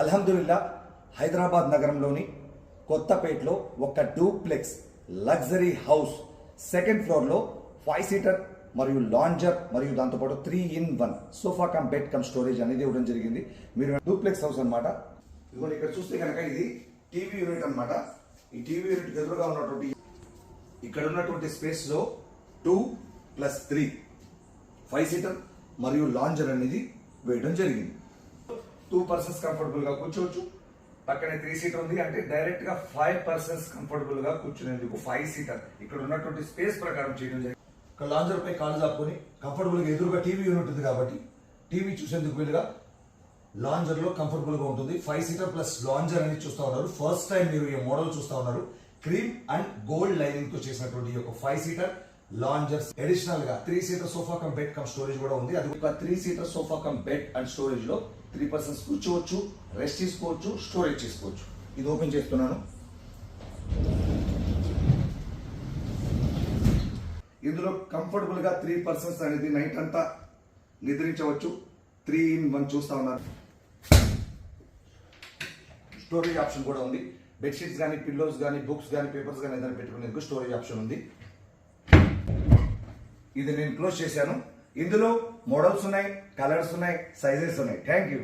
అల్హమ్దుల్లా హైదరాబాద్ నగరంలోని కొత్తపేటలో ఒక డూప్లెక్స్ లగ్జరీ హౌస్ సెకండ్ ఫ్లోర్లో ఫైవ్ సీటర్ మరియు లాంజర్ మరియు దాంతోపాటు three in one sofa cum bed cum storage అనేది ఇవ్వడం జరిగింది. మీరు డూప్లెక్స్ హౌస్ అన్నమాట. ఇదిగోండి ఇక్కడ చూస్తే కనుక ఇది టీవీ యూనిట్ అన్నమాట. ఈ టీవీ యూనిట్ ఎదురుగా ఉన్నటువంటి ఇక్కడ ఉన్నటువంటి స్పేస్లో two plus three five seater మరియు లాంజర్ అనేది వేయడం జరిగింది. టూ పర్సన్స్ కంఫర్టబుల్గా కూర్చోవచ్చు. పక్కనే త్రీ సీటర్ ఉంది అంటే డైరెక్ట్గా ఫైవ్ పర్సన్స్ కంఫర్టబుల్గా కూర్చునేందుకు ఫైవ్ సీటర్ ఇక్కడ ఉన్నటువంటి స్పేస్ ప్రకారం చేయడం జరిగింది. ఇక్కడ లాంజర్ పై కాళ్ళు చాపుకొని కంఫర్టబుల్గా ఎదురుగా టీవీ యూనిట్ ఉంది కాబట్టి టీవీ చూసేందుకు వీలుగా లాంజర్లో కంఫర్టబుల్గా ఉంటుంది. ఫైవ్ సీటర్ ప్లస్ లాంజర్ అనేది చూస్తా ఉన్నారు. ఫస్ట్ టైం మీరు ఈ మోడల్ చూస్తా ఉన్నారు. క్రీమ్ అండ్ గోల్డ్ లైనింగ్తో చేసినటువంటి ఈ యొక్క ఫైవ్ సీటర్ లాంజర్స్ అడిషనల్గా three seater sofa cum bed cum storage కూడా ఉంది. అది ఒక three seater sofa cum bed and స్టోరేజ్లో three persons కూర్చోవచ్చు రెస్ట్ తీసుకోవచ్చు స్టోరేజ్ చేసుకోవచ్చు. ఇది ఓపెన్ చేస్తున్నాను. ఇందులో కంఫర్టబుల్గా త్రీ పర్సన్స్ అనేది నైట్ అంతా నిద్రించవచ్చు. త్రీ ఇన్ వన్ చూస్తా ఉన్నారు. స్టోరేజ్ ఆప్షన్ కూడా ఉంది. బెడ్షీట్స్ కానీ పిల్లోస్ కానీ బుక్స్ కానీ పేపర్స్ కానీ ఏదైనా పెట్టుకునేందుకు స్టోరేజ్ ఆప్షన్ ఉంది. ఇది నేను క్లోజ్ చేశాను. ఇందులో మోడల్స్ ఉన్నాయి కలర్స్ ఉన్నాయి సైజెస్ ఉన్నాయి. Thank you.